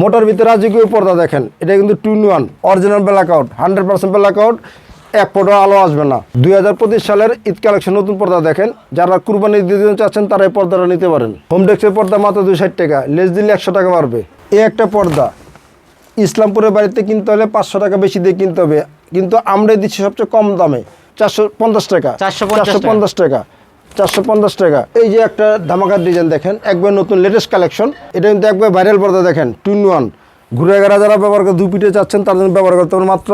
মোটার ভিতরে রাজকীয় পর্দা দেখেন। এটা কিন্তু two one original blackout hundred percent blackout এক ফোটো আলো আসবে না। দুই হাজার পঁচিশ সালের ঈদ কালেকশন নতুন পর্দা দেখেন। যারা কুরবানি দিতে চাচ্ছেন তারা এই পর্দাটা নিতে পারেন। হোম ডেস্কের পর্দা মাত্র দুই ষাট টাকা লেস দিলে একশো টাকা বাড়বে। এই একটা পর্দা ইসলামপুরের বাড়িতে কিনতে হলে পাঁচশো টাকা বেশি দিয়ে কিনতে হবে। কিন্তু আমরাই দিচ্ছি সবচেয়ে কম দামে চারশো পঞ্চাশ টাকা 450 চারশো পঞ্চাশ টাকা। চারশো পঞ্চাশ টাকা। এই যে একটা ধামাকার ডিজাইন দেখেন একবার নতুন লেটেস্ট কালেকশন এটা কিন্তু একবার ভাইরাল পর্দা দেখেন টুন ওয়ান ঘুরে গেরা যারা ব্যবহার করে দু পিঠে চাচ্ছেন তাদের জন্য ব্যবহার করতে পারেন মাত্র।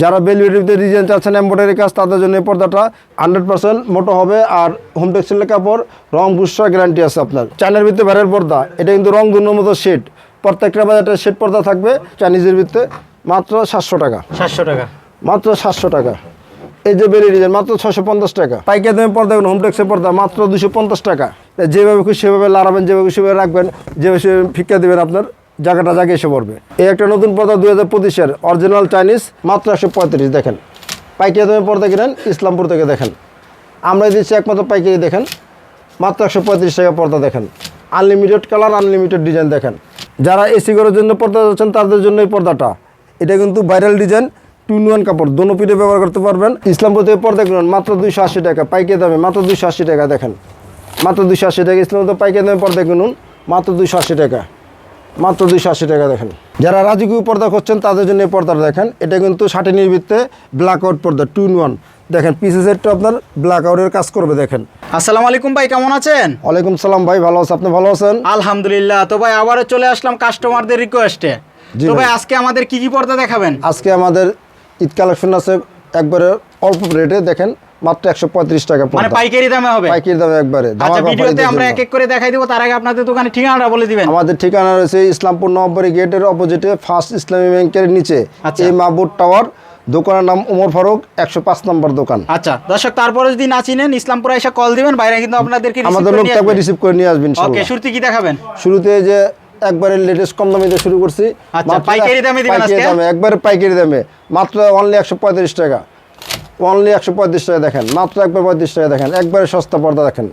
যারা বেলভেটিতে ডিজাইন চাচ্ছেন এম্বয়ডারি কাজ তাদের জন্য এই পর্দাটা হান্ড্রেড পার্সেন্ট মোটো হবে। আর হোম টেক্সটাইলের কাপড় রং বুসরা গ্যারান্টি আছে আপনার। চাইনার ভিতরে ভাইরাল পর্দা এটা কিন্তু রং দুনোর মতো শেড প্রত্যেকটা বাজারটা শেড পর্দা থাকবে চাইনিজের ভিতরে মাত্র সাতশো টাকা। সাতশো টাকা। মাত্র সাতশো টাকা। এই যে বেরিয়ে ডিজাইন মাত্র ছশো পঞ্চাশ টাকা। পাইকারি দামে পর্দা হোম টেক্সের পর্দা, মাত্র দুশো পঞ্চাশ টাকা। যেভাবে খুশি সেভাবে লাড়াবেন, যেভাবে সেভাবে রাখবেন, যেভাবে ফিক্কা দেবেন, আপনার জায়গাটা জায়গায় এসে পড়বে। এই একটা নতুন পর্দা দুই হাজার পঁচিশের অরিজিনাল চাইনিজ মাত্র একশো পঁয়ত্রিশ, দেখেন। পাইকারি দামে পর্দা কিনেন, ইসলামপুর থেকে দেখেন। আমরা দিচ্ছি একমাত্র পাইকারি, দেখেন। মাত্র একশো পঁয়ত্রিশ টাকা পর্দা, দেখেন। আনলিমিটেড কালার আনলিমিটেড ডিজাইন দেখেন। যারা এসি ঘরের জন্য পর্দা যাচ্ছেন তাদের জন্য এই পর্দাটা। এটা কিন্তু ভাইরাল ডিজাইন টু ওয়ান কাপড় দোনো পিঠে ব্যবহার করতে পারবেন। ইসলামপুর থেকে পর্দা কিনুন মাত্র দুইশো আশি টাকা পাইকে দামে মাত্র দুইশো আশি টাকা দেখেন। মাত্র দুইশো আশি টাকা ইসলামপুর পাইকারি দামে পর্দা কিনুন মাত্র দুইশো আশি টাকা। মাত্র দুইশো আশি টাকা দেখেন। যারা রাজকীয় পর্দা করছেন তাদের জন্য এই পর্দাটা দেখেন। এটা কিন্তু শাটিনির ভিত্তে ব্ল্যাক আউট পর্দা টু ওয়ান। দেখেন পিসেস সেটটা আপনার ব্ল্যাক আউটের কাজ করবে দেখেন। আসসালামু আলাইকুম ভাই কেমন আছেন? ওয়ালাইকুম সালাম ভাই ভালো আছেন? আপনি ভালো আছেন? আলহামদুলিল্লাহ। তো ভাই আবারও চলে আসলাম কাস্টমারদের রিকোয়েস্টে তো ভাই। আজকে আমাদের কি কি পর্দা দেখাবেন? আজকে আমাদের ঈদ কালেকশন আছে একবারে অল্প রেটে দেখেন মাত্র একশো পঁয়ত্রিশ টাকা মানে পাইকারি দামে হবে? পাইকারি দামে একবারে আচ্ছা ভিডিওতে আমরা এক এক করে দেখাই দিব তার আগে আপনাদের দোকানে ঠিকানাটা বলে দিবেন। আমাদের ঠিকানা রয়েছে ইসলামপুর নববাড়ি গেটের অপোজিটে ফার্স্ট ইসলামী ব্যাংকের নিচে। আচ্ছা। এই মাহবুব টাওয়ার দোকানের নাম ওমর ফারুক একশো পাঁচ নম্বর দোকান। আচ্ছা দর্শক তারপরে যদি না চিনেন ইসলামপুর এসে কল দিবেন বাইরে কিন্তু আপনাদেরকে আমাদের লোক থাকবে রিসিভ করে নিয়ে আসবেন ওকে শুরুতে কি দেখাবেন? শুরুতে যে একবারে লেটেস্ট কম দামে শুরু করছি। আচ্ছা, পাইকারি? দামে একবারে পাইকারি দামে। মাত্র অনলি একশো পঁয়ত্রিশ টাকা। অনলি একশো পঁয়ত্রিশ টাকা দেখেন মাত্র একবার পঁয়ত্রিশ টাকা দেখেন একবারে সস্তা পর্দা দেখেন।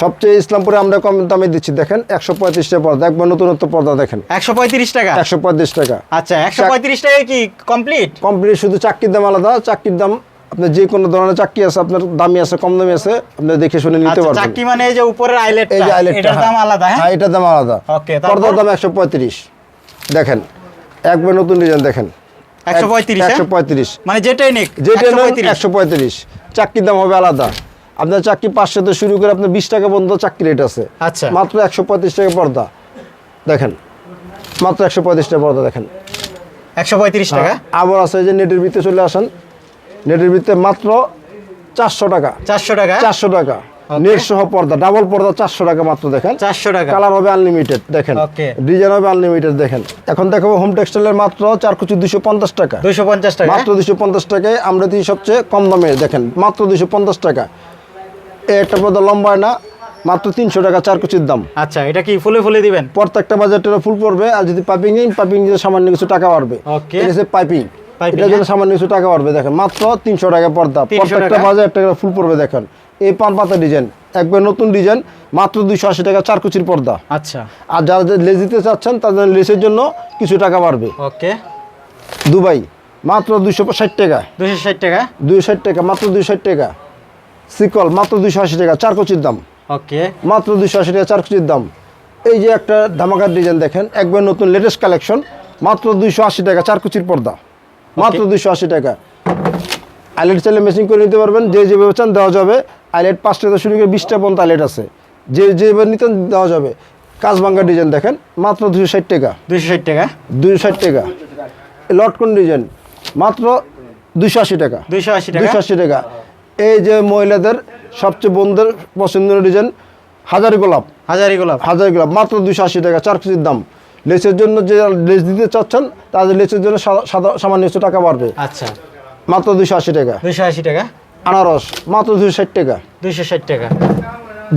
সবচেয়ে ইসলামপুরে আমরা কম দামে দিচ্ছি দেখেন একশো পঁয়ত্রিশ টাকা পর্দা একবার নতুনত্ব পর্দা দেখেন। একশো পঁয়ত্রিশ টাকা? একশো পঁয়ত্রিশ টাকা। আচ্ছা একশো পঁয়ত্রিশ টাকা কি কমপ্লিট কমপ্লিট শুধু চাকরির দাম আলাদা চাকরির দাম আপনার যে কোনো ধরনের চাকরি আছে আপনার দামি আছে কম দামি আছে আপনি দেখে শুনে নিতে আচ্ছা পারবেন। চাকরি মানে এই যে উপরের আইলেট এই যে আইলেটটা এটার দাম আলাদা হ্যাঁ? হ্যাঁ এটার দাম আলাদা। তারপর? পর্দার দাম একশো পঁয়ত্রিশ। দেখেন একবার নতুন ডিজাইন দেখেন। 135, একশো পঁয়ত্রিশ মানে যেটাই নিক যেটা নেন 135 চাকরির দাম হবে আলাদা। আপনার চাকরি পাঁচশো থেকে শুরু করে আপনার বিশ টাকা পর্যন্ত চাকরি রেট আছে। আচ্ছা। মাত্র একশো পঁয়ত্রিশ টাকা পর্দা। দেখেন মাত্র একশো পঁয়ত্রিশ টাকা পর্দা দেখেন। একশো পঁয়ত্রিশ টাকা? আবার আছে যে নেটের ভিতরে চলে আসেন। নেটের ভিতরে মাত্র চারশো টাকা। চারশো টাকা? চারশো টাকা। নেট সহ পর্দা ডাবল পর্দা চারশো টাকা মাত্র দেখেন। চারশো টাকা। কালার হবে আনলিমিটেড দেখেন। ডিজাইন হবে আনলিমিটেড দেখেন। এখন দেখাবো হোম টেক্সটাইলের মাত্র চার কুচি দুশো পঞ্চাশ টাকা। পঞ্চাশ টাকা? মাত্র দুশো পঞ্চাশ টাকায় আমরা দিই সবচেয়ে কম দামে দেখেন। মাত্র দুশো পঞ্চাশ টাকা। একটা পর্দা লম্বা না মাত্র তিনশো টাকা চার কুচির দাম। আচ্ছা এটা কি ফুলে ফুলে দিবেন? প্রত্যেকটা বাজারটা ফুল পড়বে আর যদি পাইপিং পাইপিং সামান্য কিছু টাকা বাড়বে। Okay. এটা জন্য হ্যাঁ? সামান্য কিছু টাকা বাড়বে দেখেন। মাত্র তিনশো টাকা পর্দা 300 প্রত্যেকটা? বাজার একটা ফুল পড়বে দেখেন। এই পান পাতা ডিজাইন একবার নতুন ডিজাইন মাত্র দুইশো আশি টাকা চার কুচির পর্দা। আচ্ছা। আর যারা লেস দিতে চাচ্ছেন তাদের লেসের জন্য কিছু টাকা বাড়বে। ওকে। দুবাই মাত্র দুইশো ষাট টাকা। দুইশো ষাট টাকা? দুইশো ষাট টাকা মাত্র দুইশো ষাট টাকা। সিকল মাত্র দুইশো আশি টাকা চার কুচির দাম। ওকে। মাত্র দুইশো আশি টাকা চার কুচির দাম। এই যে একটা ধামাকার ডিজাইন দেখেন একবার নতুন লেটেস্ট কালেকশন মাত্র দুইশো আশি টাকা চার কুচির পর্দা। মাত্র দুইশো আশি টাকা। আইলেট চাইলে মেশিন করে নিতে পারবেন যে যেভাবে চান দেওয়া যাবে। আইলেট পাঁচটা থেকে শুরু করে বিশটা পর্যন্ত আইলেট আছে। যে যেভাবে নিতেন দেওয়া যাবে। কাজ ভাঙ্গা ডিজাইন দেখেন মাত্র দুশো ষাট টাকা। দুইশো ষাট টাকা? দুইশো ষাট টাকা। লটকন ডিজাইন মাত্র দুইশো আশি টাকা। দুইশো আশি টাকা? দুইশো আশি টাকা। এই যে মহিলাদের সবচেয়ে বন্ধুদের পছন্দের ডিজাইন হাজারি গোলাপ। হাজারি গোলাপ। হাজারি গোলাপ মাত্র দুইশো আশি টাকা চার কেজির দাম। লেসের জন্য যে লেস দিতে চাচ্ছেন তাদের লেসের জন্য সামান্য কিছু টাকা বাড়বে। আচ্ছা। মাত্র দুইশো আশি টাকা। দুইশো আশি টাকা? আনারস মাত্র দুইশো ষাট টাকা। দুইশো ষাট টাকা।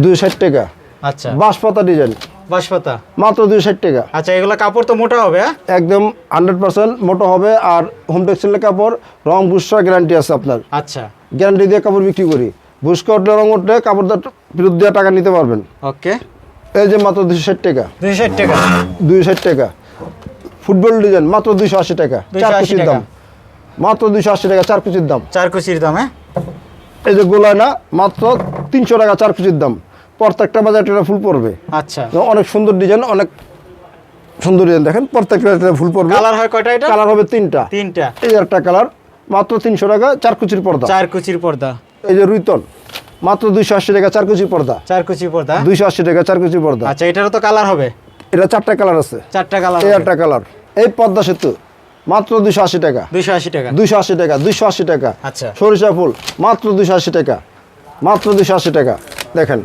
দুইশো ষাট টাকা। আচ্ছা। বাঁশপাতা ডিজাইন। বাঁশপাতা? মাত্র দুইশো ষাট টাকা। আচ্ছা এগুলো কাপড় তো মোটা হবে হ্যাঁ? একদম হান্ড্রেড পার্সেন্ট মোটো হবে আর হোম টেক্সটাইলের কাপড় রং বুসরা গ্যারান্টি আছে আপনার। আচ্ছা। গ্যারান্টি দিয়ে কাপড় বিক্রি করি। বুসকা উঠলে রং উঠলে কাপড় ফেরত দেওয়া টাকা নিতে পারবেন। ওকে। এই যে মাত্র দুশো ষাট টাকা। দুইশো ষাট টাকা। দুই ষাট টাকা। ফুটবল ডিজাইন মাত্র দুইশো আশি টাকা। চার কুচির দাম। মাত্র দুইশো আশি টাকা চার কুচির দাম। চার কুচির দাম হ্যাঁ? এই যে গোলায়না মাত্র তিনশো টাকা চার কুচির দাম। প্রত্যেকটা বাজার এটা ফুল পড়বে। আচ্ছা। অনেক সুন্দর ডিজাইন অনেক সুন্দর ডিজাইন। দেখেন প্রত্যেকটা এটা ফুল পড়বে। কালার হয় কয়টা এটা? কালার হবে তিনটা। তিনটা। এই একটা কালার মাত্র তিনশো টাকা চার কুচির পর্দা। চার কুচির পর্দা। এই যে রুইতন মাত্র দুইশো আশি টাকা চার কুচির পর্দা চার কুচির পর্দা দুইশো আশি টাকা চার কুচির পর্দা আচ্ছা এটারও তো কালার হবে এটা চারটা কালার আছে চারটা কালার একটা কালার এই পদ্মা সেতু মাত্র দুইশো আশি টাকা দুইশো আশি টাকা দুইশো আশি টাকা দুইশো আশি টাকা আচ্ছা। সরিষা ফুল মাত্র দুইশো আশি টাকা মাত্র দুইশো আশি টাকা দেখেন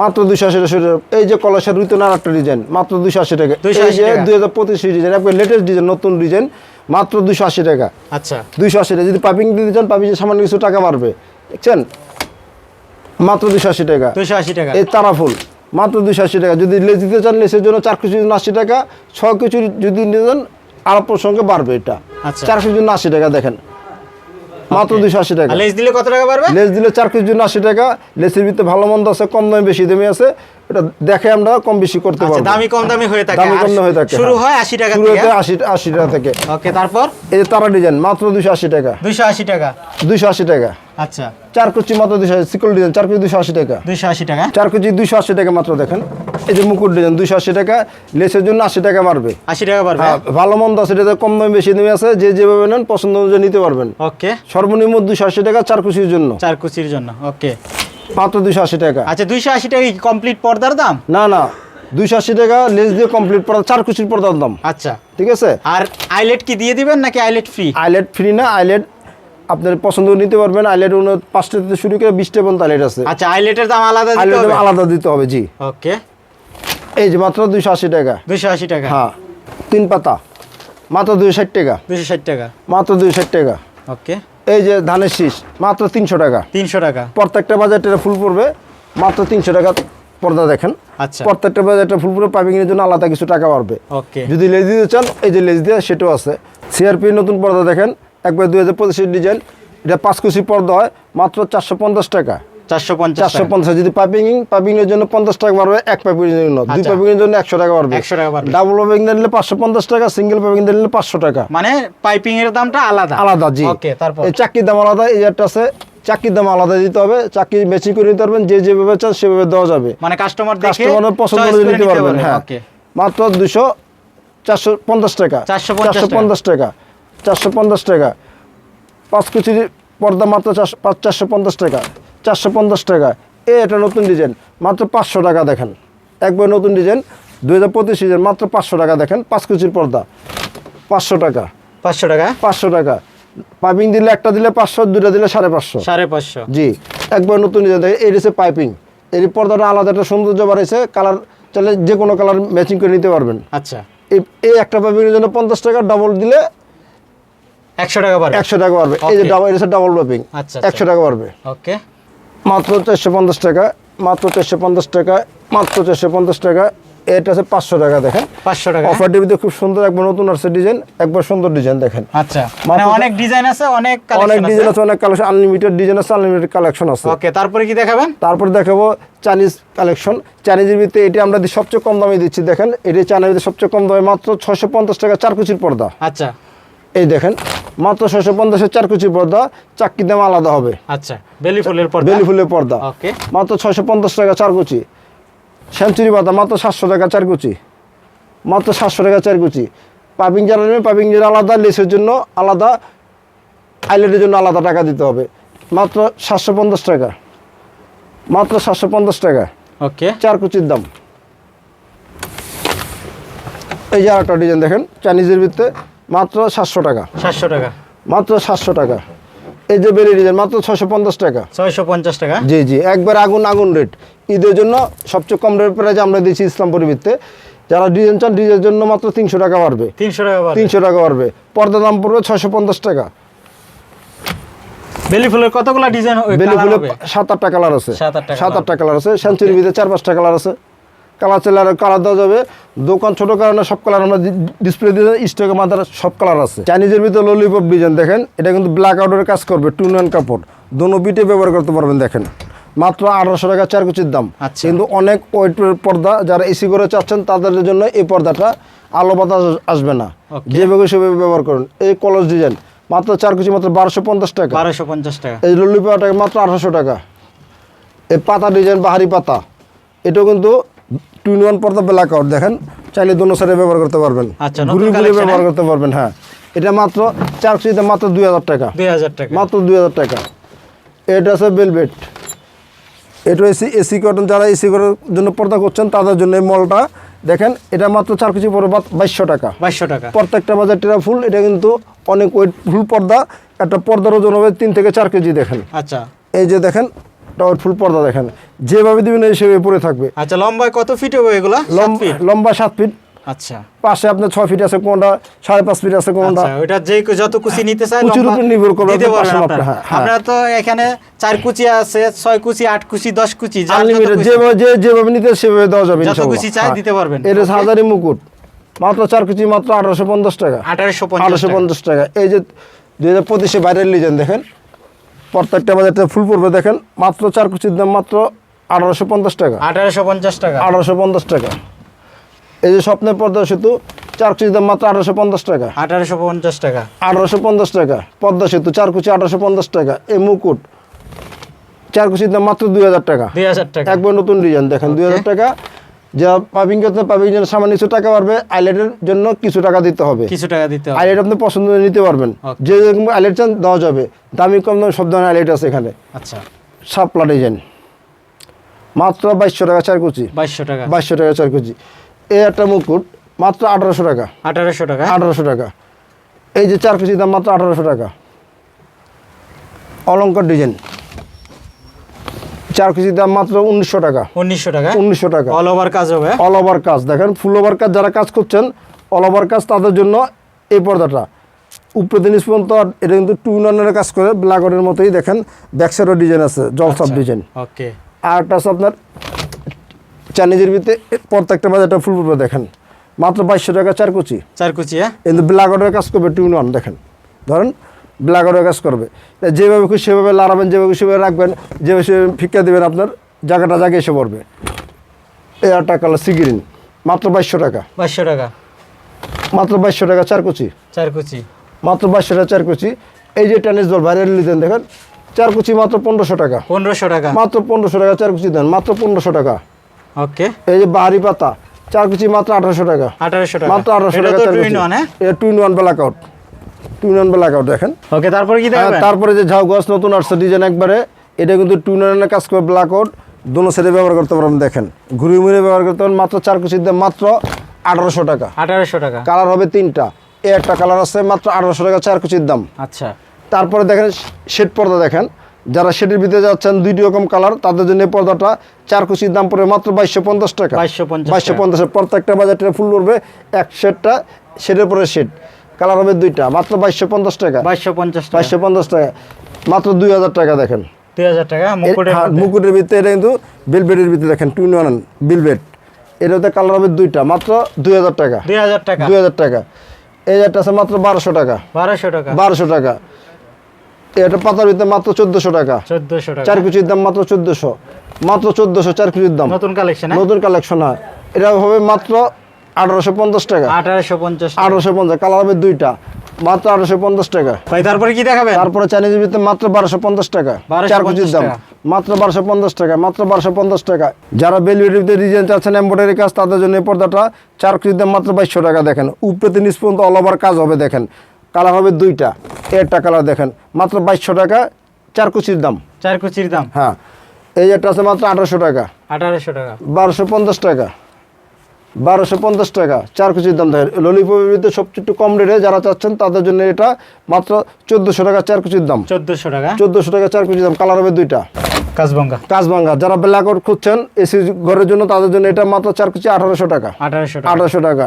মাত্র দুইশো আশি টাকা এই যে কলসের রুইতন আর একটা ডিজাইন মাত্র দুইশো আশি টাকা 280 এই যে দুই হাজার পঁচিশ ডিজাইন একবার লেটেস্ট ডিজাইন নতুন ডিজাইন মাত্র দুইশো আশি টাকা আচ্ছা দুইশো আশি টাকা যদি পাইপিং দিতে চান পাইপিং সামান্য কিছু টাকা বাড়বে দেখছেন মাত্র দুশো আশি টাকা। দুশো আশি টাকা। এই তারা ফুল মাত্র দুশো আশি টাকা। যদি লেজ দিতে চান লেসের জন্য চার কিছু জন্য আশি টাকা ছ কিছু যদি নিয়ে আর প্রসঙ্গে বাড়বে এটা। আচ্ছা। চার কেজির জন্য আশি টাকা দেখেন। মাত্র দুশো আশি টাকা। লেস দিলে কত টাকা বাড়বে? লেস দিলে চার কেজির জন্য আশি টাকা। লেসের ভিতরে ভালো মন্দ আছে কম দামে বেশি দামে আছে। এটা দেখে আমরা কম বেশি করতে আচ্ছা পারব। দামি কম দামি হয়ে থাকে। দামি কম দামে হয়ে থাকে। শুরু হ্যাঁ। হয় আশি টাকা শুরু থেকে। হতে আশি আশি টাকা থেকে। ওকে তারপর? এই যে তারা ডিজাইন মাত্র দুইশো আশি টাকা। দুইশো আশি টাকা। দুইশো আশি টাকা। আচ্ছা। চার কুচি মাত্র দুইশো সিকল ডিজাইন চার কুচি দুইশো আশি টাকা। দুইশো আশি টাকা। চার দুইশো আশি টাকা মাত্র দেখেন। এই যে মুকুট ডিজাইন দুইশো আশি টাকা। লেসের জন্য আশি টাকা মারবে আশি টাকা পারবে হ্যাঁ ভালো মন্দ আছে এটাতে কম দামে বেশি দামে আছে। যে যেভাবে নেন পছন্দ অনুযায়ী নিতে পারবেন। ওকে। সর্বনিম্ন দুইশো আশি টাকা চার কুচির জন্য। চার কুচির জন্য ওকে। মাত্র দুইশো আশি টাকা। আচ্ছা দুইশো আশি টাকা কমপ্লিট পর্দার দাম? না না দুইশো আশি টাকা লেস দিয়ে কমপ্লিট পড়া চার কুচির পর্দার দাম। আচ্ছা। ঠিক আছে? আর আইলেট কি দিয়ে দিবেন নাকি আইলেট ফ্রি আইলেট ফ্রি না আইলেট আপনার পছন্দ নিতে পারবেন। আইলেট পাঁচটা থেকে শুরু করে বিশটা পর্যন্ত আইলেট আছে। আচ্ছা আইলেটের দাম আলাদা দিতে আইলেট আলাদা দিতে হবে জি। ওকে। এই যে মাত্র দুইশো আশি টাকা। দুইশো আশি টাকা? হ্যাঁ তিন পাতা। মাত্র দুইশো ষাট টাকা। দুইশো ষাট টাকা? মাত্র দুইশো ষাট টাকা। ওকে। এই যে ধানের শীষ মাত্র তিনশো টাকা। তিনশো টাকা। প্রত্যেকটা বাজারটা ফুল পড়বে মাত্র তিনশো টাকা পর্দা দেখেন। আচ্ছা। প্রত্যেকটা বাজারটা ফুল পড়বে পাইপিং এর জন্য আলাদা কিছু টাকা বাড়বে। ওকে। যদি লেজ দিতে চান এই যে লেজ দেওয়া সেটাও আছে। সিআরপি নতুন পর্দা দেখেন একবার দুই হাজার পঁচিশের ডিজাইন। এটা পাঁচ কুচি পর্দা হয় মাত্র চারশো পঞ্চাশ টাকা। চারশো পঞ্চাশ যদি পাইপিং পাইপিংয়ের জন্য পঞ্চাশ টাকা বাড়বে এক পাইপিংয়ের জন্য দুই আচ্ছা। পাইপিংয়ের জন্য একশো টাকা বাড়বে। 100 টাকা বাড়বে। ডাবল পাইপিং নিলে পাঁচশো পঞ্চাশ টাকা সিঙ্গেল পাইপিং নিলে পাঁচশো টাকা। মানে পাইপিং এর দামটা আলাদা? আলাদা জি। ওকে তারপর? চাকরির দাম আলাদা এই একটা আছে চাকরির দাম আলাদা দিতে হবে চাকরি ম্যাচিং করে নিতে পারবেন যে যেভাবে চান সেভাবে দেওয়া যাবে। মানে কাস্টমার কাস্টমারের পছন্দ করে নিতে পারবেন হ্যাঁ। মাত্র দুশো চারশো পঞ্চাশ টাকা। চারশো পঞ্চাশ টাকা। চারশো পঞ্চাশ টাকা। পাঁচ কুচির পর্দা মাত্র চারশো পাঁচ চারশো পঞ্চাশ টাকা। চারশো পঞ্চাশ টাকা। এই একটা নতুন ডিজাইন মাত্র পাঁচশো টাকা দেখেন। একবার নতুন ডিজাইন দুই হাজার পঁচিশ ডিজাইন মাত্র পাঁচশো টাকা দেখেন পাঁচ কুচির পর্দা পাঁচশো টাকা। পাঁচশো টাকা? পাঁচশো টাকা। পাইপিং দিলে একটা দিলে পাঁচশো দুটা দিলে সাড়ে পাঁচশো। সাড়ে পাঁচশো। জি একবার নতুন ডিজাইন দেখেন এই হচ্ছে পাইপিং। এর পর্দাটা আলাদা একটা সৌন্দর্য বাড়াইছে কালার চাইলে যে কোনো কালার ম্যাচিং করে নিতে পারবেন। আচ্ছা। এই এই একটা পাইপিংয়ের জন্য পঞ্চাশ টাকা ডাবল দিলে একশো টাকা পারবে একশো টাকা পারবে এই যে. ডাবল এটা ডাবল পাইপিং আচ্ছা, আচ্ছা। একশো টাকা পারবে ওকে মাত্র চারশো পঞ্চাশ টাকা মাত্র চারশো পঞ্চাশ টাকা মাত্র চারশো পঞ্চাশ টাকা। এটা আছে পাঁচশো টাকা দেখেন। পাঁচশো টাকা। অফার টিভিতে খুব সুন্দর একবার নতুন আসছে ডিজাইন একবার সুন্দর ডিজাইন দেখেন। আচ্ছা। মানে অনেক ডিজাইন আছে অনেক অনেক ডিজাইন আছে অনেক কালেকশন আনলিমিটেড ডিজাইন আছে আনলিমিটেড কালেকশন আছে। ওকে তারপরে কি দেখাবেন? তারপর দেখাবো চাইনিজ কালেকশন চাইনিজের ভিতরে এটি আমরা সবচেয়ে কম দামে দিচ্ছি দেখেন। এটি চাইনিজের সবচেয়ে কম দামে মাত্র ছশো পঞ্চাশ টাকা চার কুচির পর্দা। আচ্ছা। এই দেখেন মাত্র ছশো পঞ্চাশের চার কুচির পর্দা চাকরির দাম আলাদা হবে। আচ্ছা বেলি ফুলের পর বেলি ফুলের পর্দা। ওকে। মাত্র ছশো পঞ্চাশ টাকা চার কুচি। সেঞ্চুরি পাতা মাত্র সাতশো টাকা চার কুচি। মাত্র সাতশো টাকা চার কুচি। পাইপিং যারা নেবে পাইপিং যারা আলাদা লেসের জন্য আলাদা আইলেটের জন্য আলাদা টাকা দিতে হবে। মাত্র সাতশো পঞ্চাশ টাকা। মাত্র সাতশো পঞ্চাশ টাকা। ওকে। চার কুচির দাম। এই যে আরেকটা ডিজাইন দেখেন চাইনিজের ভিতরে। মাত্র সাতশো টাকা। সাতশো টাকা। মাত্র সাতশো টাকা। এই যে বেলি ডিজাইন মাত্র ছশো পঞ্চাশ টাকা। ছয়শো পঞ্চাশ টাকা। জি জি একবার আগুন আগুন রেট ঈদের জন্য সবচেয়ে কম রেট প্রাইজে আমরা দিচ্ছি ইসলাম পরিবৃত্তে যারা ডিজাইন চান ডিজাইনের জন্য মাত্র তিনশো টাকা বাড়বে। তিনশো টাকা তিনশো টাকা বাড়বে। পর্দা দাম পড়বে ছশো পঞ্চাশ টাকা। বেলি ফুলের কতগুলা ডিজাইন বেলি ফুলে সাত আটটা কালার আছে। সাত। আটটা কালার আছে। সেঞ্চুরি ভিতরে চার পাঁচটা কালার আছে। কালার চাইলে আর কালার দেওয়া যাবে। দোকান ছোট কারণে সব কালার আমরা ডিসপ্লে দিয়ে স্টকে মাথার সব কালার আছে। চাইনিজের ভিতরে ললিপপ ডিজাইন দেখেন এটা কিন্তু ব্ল্যাক আউটের কাজ করবে টু অ্যান্ড কাপড়। দোনো বিটে ব্যবহার করতে পারবেন দেখেন। মাত্র আঠারোশো টাকা চার কুচির দাম। আচ্ছা। কিন্তু অনেক ওয়েট পর্দা যারা এসি করে চাচ্ছেন তাদের জন্য এই পর্দাটা আলো বাতাস আসবে না। যেভাবে সেভাবে ব্যবহার করুন। এই কলস ডিজাইন মাত্র চার কুচি মাত্র বারোশো পঞ্চাশ টাকা। বারোশো পঞ্চাশ টাকা। এই ললিপাটা মাত্র আঠারোশো টাকা। এই পাতা ডিজাইন বাহারি পাতা। এটাও কিন্তু টুইন ওয়ান পর্দা ব্ল্যাক আউট দেখেন। চাইলে দোনো সাইডে ব্যবহার করতে পারবেন। আচ্ছা, ঘুরে ঘুরে ব্যবহার হ্যাঁ? করতে পারবেন হ্যাঁ। এটা মাত্র চার কেজিতে মাত্র দুই হাজার টাকা। দুই হাজার টাকা। মাত্র দুই হাজার টাকা। এটা আছে বেলভেট এটা এসি এসি কটন যারা এসি করার জন্য পর্দা করছেন তাদের জন্য এই মলটা। দেখেন এটা মাত্র চার কেজি পরে বাইশশো টাকা। বাইশশো টাকা। প্রত্যেকটা বাজার টেরা ফুল এটা কিন্তু অনেক ওয়েট ফুল পর্দা। একটা পর্দার ওজন হবে তিন থেকে চার কেজি দেখেন। আচ্ছা। এই যে দেখেন ওয়েট ফুল পর্দা দেখেন। যেভাবে দিবেন সেভাবে পরে থাকবে। আচ্ছা লম্বায় কত ফিট হবে এগুলা? লম্বা সাত ফিট আচ্ছা। পাশে আপনার ছয় ফিট আছে কোনটা? সাড়ে পাঁচ ফিট আছে কোনটা? আচ্ছা ওইটা যে যত কুচি নিতে চায় কুচির উপর নির্ভর করবে, দিতে আপনার পারবেন আপনারা। হ্যাঁ, হ্যাঁ। তো এখানে চার কুচি আছে ছয় কুচি আট কুচি দশ কুচি আনলিমিটেড যেভাবে যে যেভাবে নিতে সেভাবে দেওয়া যাবে যত। খুশি চাই হ্যাঁ। দিতে পারবেন। এটা. হাজারি মুকুট। মাত্র চার কেজি মাত্র আঠারোশো পঞ্চাশ টাকা। আঠারোশো পঞ্চাশ টাকা। এই যে দুই হাজার পঁচিশে বাইরের লিজেন দেখেন। প্রত্যেকটা বাজারটা ফুল পড়বে দেখেন মাত্র চার কুচির দাম মাত্র আঠারোশো পঞ্চাশ টাকা। আঠারোশো পঞ্চাশ টাকা। আঠারোশো পঞ্চাশ টাকা। এই যে স্বপ্নের পর্দা সেতু চার কুচির দাম মাত্র আঠারোশো পঞ্চাশ টাকা। আঠারোশো পঞ্চাশ টাকা। আঠারোশো পঞ্চাশ টাকা। পদ্মা সেতু চার কুচি আঠারোশো পঞ্চাশ টাকা। এই মুকুট চার কুচির দাম মাত্র দুই হাজার টাকা। দুই হাজার টাকা। একবার নতুন ডিজাইন দেখেন দুই হাজার টাকা। যা পাবিং করতে পাবিং জন্য সামান্য কিছু টাকা পারবে আইলেটের জন্য কিছু টাকা দিতে হবে। কিছু টাকা দিতে হবে। আইলেট আপনি পছন্দ করে নিতে পারবেন। যে যেরকম আইলেট চান দেওয়া যাবে। দামি কম দামি সব ধরনের আইলেট আছে এখানে। আচ্ছা। সাপলা ডিজাইন। মাত্র বাইশশো টাকা চার কুচি। বাইশশো টাকা। বাইশশো টাকা চার কুচি। এই একটা মুকুট মাত্র আঠারোশো টাকা। আঠারোশো টাকা? আঠারোশো টাকা। এই যে চার কুচি দাম মাত্র আঠারোশো টাকা। অলঙ্কার ডিজাইন। চার কেজি দাম মাত্র উনিশশো টাকা। উনিশশো টাকা? উনিশশো টাকা। অল ওভার কাজ হবে অল ওভার কাজ। দেখেন ফুল ওভার কাজ যারা কাজ করছেন অল ওভার কাজ তাদের জন্য এই পর্দাটা। উপরে জিনিস পর্যন্ত এটা কিন্তু টু নানের কাজ করে ব্ল্যাকআউটের মতোই দেখেন ব্যাকসাইডও ডিজাইন আছে জলসাপ ডিজাইন ওকে আর একটা আছে আপনার চাইনিজের ভিতরে প্রত্যেকটা বাজারটা ফুল উপরে দেখেন। মাত্র বাইশশো টাকা চার কুচি। চার কুচি হ্যাঁ? কিন্তু ব্ল্যাকআউটের কাজ করবে টু ওয়ান দেখেন। ধরেন ব্ল্যাকআউটের কাজ করবে। যেভাবে খুশি সেভাবে লাড়াবেন যেভাবে খুশি সেভাবে রাখবেন যেভাবে সেভাবে ফিক্কা দেবেন আপনার জায়গাটা জায়গায় এসে পড়বে। এই একটা কালার সিগ্রিন মাত্র বাইশশো টাকা। বাইশশো টাকা। মাত্র বাইশশো টাকা চার কুচি। চার কুচি। মাত্র বাইশশো টাকা চার কুচি। এই যে টেনিস বল ভাইরাল নিতেন দেখেন চার কুচি মাত্র পনেরোশো টাকা। পনেরোশো টাকা। মাত্র পনেরোশো টাকা চার কুচি দেন মাত্র পনেরোশো টাকা। ওকে। এই যে বাহারি পাতা চার কুচি মাত্র আঠারোশো টাকা। আঠারোশো টাকা। মাত্র আঠারোশো টাকা two in one blackout two in blackout দেখেন। ওকে তারপরে কি দেখাবেন? তারপরে যে ঝাউ গাছ নতুন আসছে ডিজাইন একবারে এটা কিন্তু টু নাইনের কাজ করে ব্ল্যাক আউট দোনো সাইডে ব্যবহার করতে পারবেন দেখেন। ঘুরে মুড়ে ব্যবহার করতে পারেন মাত্র চার কুচির দাম মাত্র আঠারোশো টাকা। আঠারোশো টাকা। কালার হবে তিনটা। এ একটা কালার আছে মাত্র আঠারোশো টাকা চার কুচির দাম। আচ্ছা। তারপরে দেখেন শেড পর্দা দেখেন। যারা শেডের ভিতরে যাচ্ছেন দুইটি রকম কালার তাদের জন্য এই পর্দাটা চার কুচির দাম পড়ে মাত্র বাইশশো পঞ্চাশ টাকা। 2250 বাইশশো। পঞ্চাশ প্রত্যেকটা বাজারটা ফুল করবে এক শেডটা শেডের পরে শেড। কালার হবে দুইটা মাত্র বাইশশো পঞ্চাশ টাকা। বাইশশো পঞ্চাশ বাইশশো পঞ্চাশ টাকা মাত্র দুই হাজার টাকা দেখেন। দুই হাজার টাকা হ্যাঁ। মুকুটের ভিতরে এটা কিন্তু বিলবেটের ভিতরে দেখেন টু ওয়ান বিলবেট এটাতে কালার হবে দুইটা মাত্র দুই হাজার টাকা। দুই হাজার টাকা। দুই হাজার টাকা। এই একটা আছে মাত্র বারোশো টাকা। বারোশো টাকা। বারোশো টাকা। এটা পাতার ভিতরে মাত্র চোদ্দোশো টাকা। চোদ্দশো টাকা। চার কুচির দাম মাত্র চোদ্দোশো। মাত্র চোদ্দোশো চার কুচির দাম। নতুন কালেকশন নতুন কালেকশন হয়। এটা হবে মাত্র আঠারোশো পঞ্চাশ টাকা। আঠারোশো পঞ্চাশ। আঠারোশো পঞ্চাশ কালার হবে দুইটা। মাত্র আঠারোশো পঞ্চাশ টাকা। ভাই তারপরে কি দেখাবেন? তারপরে চাইনিজের ভিতরে মাত্র বারোশো পঞ্চাশ টাকা। চার কুচির দাম। মাত্র বারোশো পঞ্চাশ টাকা মাত্র বারোশো পঞ্চাশ টাকা। যারা ভিতরে ডিজাইন চাচ্ছেন এম্ব্রয়ডারি কাজ তাদের জন্য এই পর্দাটা চার কুচির দাম মাত্র বাইশশো টাকা দেখেন। উপরেতে নিচ পর্যন্ত অল ওভার কাজ হবে দেখেন। কালার হবে দুইটা। একটা কালার দেখেন। মাত্র বাইশশো টাকা চার কুচির দাম। চার কুচির দাম। হ্যাঁ। এই একটা আছে মাত্র আঠারোশো টাকা। আঠারোশো টাকা। বারোশো পঞ্চাশ টাকা। বারোশো পঞ্চাশ টাকা। চার কুচির দাম দেখেন। ললিপপের ভিতরে সবচেয়ে একটু কম রেটে যারা চাচ্ছেন তাদের জন্য এটা মাত্র চোদ্দোশো টাকা চার কুচির দাম। চোদ্দশো টাকা? চোদ্দোশো টাকা চার কুচি দাম। কালার হবে দুইটা। কাজবঙ্গা কাজভাঙ্গা যারা ব্ল্যাক আউট খুঁজছেন এসি ঘরের জন্য তাদের জন্য এটা মাত্র চার কুচি আঠারোশো টাকা। আঠারোশো আঠারোশো টাকা।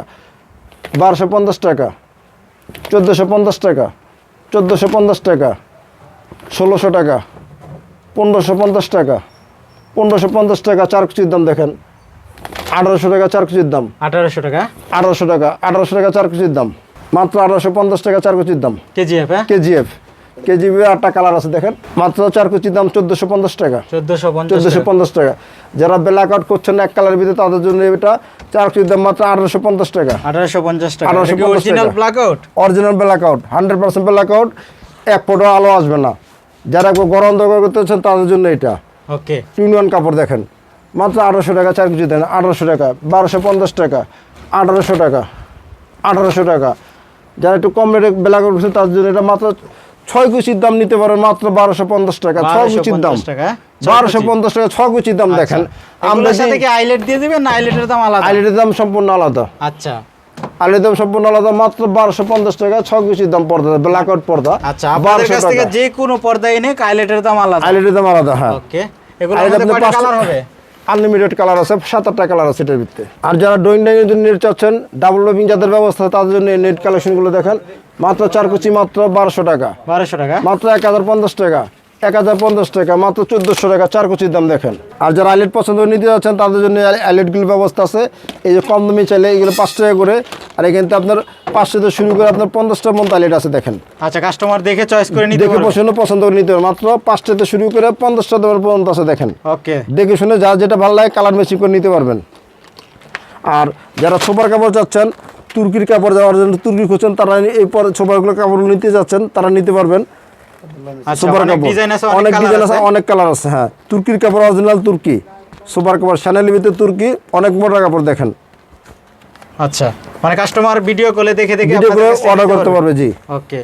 বারোশো পঞ্চাশ টাকা। চোদ্দোশো পঞ্চাশ টাকা। চোদ্দোশো পঞ্চাশ টাকা। ষোলোশো টাকা। পনেরোশো পঞ্চাশ টাকা। পনেরোশো পঞ্চাশ টাকা। চার কুচির দাম দেখেন। আঠারোশো টাকা চার কুচির দাম। আঠারোশো টাকা? আঠারোশো টাকা আঠারোশো টাকা চার কুচির দাম। মাত্র আঠারোশো পঞ্চাশ টাকা চার কুচির দাম। কেজি হ্যাঁ? কেজিএফ। কেজি আটটা কালার আছে দেখেন। মাত্র চার কুচির দাম চোদ্দোশো পঞ্চাশ টাকা। চোদ্দশো পঞ্চাশ টাকা। যারা ব্ল্যাক আউট করছেন এক কালারের ভিতরে তাদের জন্য এটা চার কুচির দাম মাত্র আঠারোশো পঞ্চাশ টাকা। আঠারোশো পঞ্চাশ টাকা। 1850 original. Blackout original blackout hundred percent blackout এক ফোটো আলো আসবে না। যারা গরম দরকার করতেছেন তাদের জন্য এটা। ওকে ইউনিয়ন কাপড় দেখেন। মাত্র আঠারোশো টাকা চার কেজি দেন আঠারোশো টাকা বারোশো পঞ্চাশ টাকা আঠারোশো টাকা আঠারোশো টাকা। যারা একটু কম রেটে বেলা করছে তার জন্য এটা মাত্র ছয় কুচির দাম নিতে পারেন মাত্র বারোশো পঞ্চাশ টাকা ছয় কুচির দাম। 1250 টাকা, ছয় বারোশো পঞ্চাশ টাকা ছয় কুচির দাম দেখেন। আমরা আইলেট দিয়ে দিবেন না আইলেটের দাম আলাদা? আইলেটের দাম সম্পূর্ণ আলাদা। আচ্ছা। আইলেটের দাম সম্পূর্ণ আলাদা মাত্র বারোশো পঞ্চাশ টাকা ছয় কুচির দাম পর্দা ব্ল্যাক আউট পর্দা আচ্ছা কাছ থেকে যে কোনো পর্দা এনে আইলেটের দাম আলাদা। আইলেটের দাম আলাদা হ্যাঁ। ওকে এগুলো কালার হবে? আনলিমিটেড কালার আছে সাত আটটা কালার আছে এটার ভিতরে। আর যারা ড্রয়িং ডাইনের জন্য নেট চাচ্ছেন ডাবল লোভিং যাদের ব্যবস্থা তাদের জন্য নেট কালেকশনগুলো দেখেন। মাত্র চার কুচি মাত্র বারোশো টাকা। বারোশো টাকা। মাত্র এক হাজার পঞ্চাশ টাকা। এক হাজার পঞ্চাশ টাকা মাত্র চোদ্দোশো টাকা চার কুচির দাম দেখেন। আর যারা আইলেট পছন্দ নিতে যাচ্ছেন তাদের জন্য আইলেটগুলোর ব্যবস্থা আছে। এই যে কম দামি চাইলে এগুলো পাঁচ টাকা করে। আর এখান থেকে আপনার পাঁচশো থেকে শুরু করে আপনার পঞ্চাশটা মতো আইলেট আছে দেখেন। আচ্ছা কাস্টমার দেখে চয়েস করে নিতে দেখে পছন্দ পছন্দ করে নিতে হবে মাত্র পাঁচটাতে শুরু করে পঞ্চাশটা দামের পর্যন্ত আছে দেখেন। ওকে। দেখে শুনে যা যেটা ভালো লাগে কালার ম্যাচিং করে নিতে পারবেন। আর যারা সোপার কাপড় চাচ্ছেন তুর্কির কাপড় যাওয়ার জন্য তুর্কি খুঁজছেন তারা এই পরে সোপারগুলো কাপড় নিতে যাচ্ছেন তারা নিতে পারবেন। সোপার কাপড় আছে অনেক ডিজাইন আছে অনেক কালার আছে হ্যাঁ। তুর্কির কাপড় অরিজিনাল তুর্কি। সুপার কাপড় শ্যানেলের ভিতরে তুর্কি অনেক মোটা কাপড় দেখেন। আচ্ছা মানে কাস্টমার ভিডিও কলে দেখে দেখে ভিডিও করে অর্ডার করতে পারবে? জি। ওকে